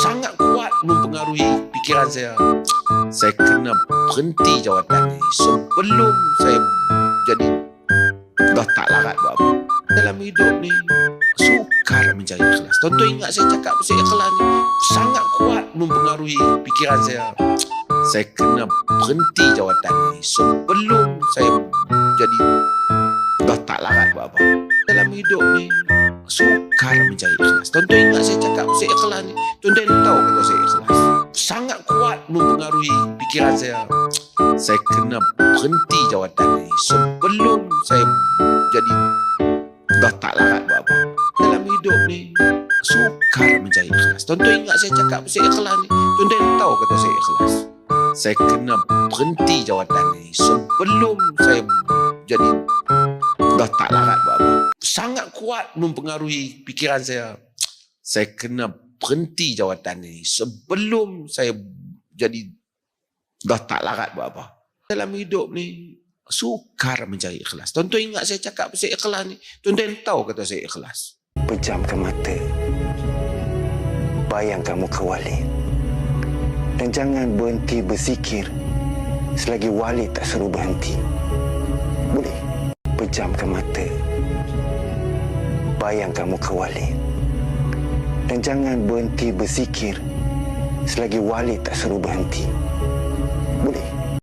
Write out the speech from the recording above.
sangat kuat mempengaruhi pikiran saya. Saya kena berhenti jawatan ini sebelum saya jadi dah tak larat buat apa. Dalam hidup ni sukar mencari ikhlas. Tonton ingat saya cakap pasal ikhlas ni sangat kuat mempengaruhi pikiran saya. Saya kena berhenti jawatan ini sebelum saya jadi dah tak larat buat apa. Dalam hidup ni sukar mencari ikhlas. Tonton ingat saya cakap pasal ikhlas ni. Tonton tahu kata saya ikhlas. Sangat kuat mempengaruhi pikiran saya. Saya kena berhenti jawatan ini sebelum saya jadi dah tak larat buat apa. Dalam hidup ni sukar mencari ikhlas. Tonton ingat saya cakap pasal ikhlas ni. Tonton tahu kata saya ikhlas. Saya kena berhenti jawatan ini sebelum saya jadi dah tak larat buat apa. Sangat kuat mempengaruhi pikiran saya. Saya kena berhenti jawatan ini sebelum saya jadi dah tak larat buat apa. Dalam hidup ni sukar mencari ikhlas. Tonton ingat saya cakap pasal ikhlas ni. Tonton tahu kata saya ikhlas. Pejamkan mata. Bayangkan muka Walid. Dan jangan berhenti berzikir selagi Walid tak suruh berhenti. Boleh? Pejamkan mata. Bayangkan muka Walid. Dan jangan berhenti berzikir selagi Walid tak suruh berhenti. Boleh?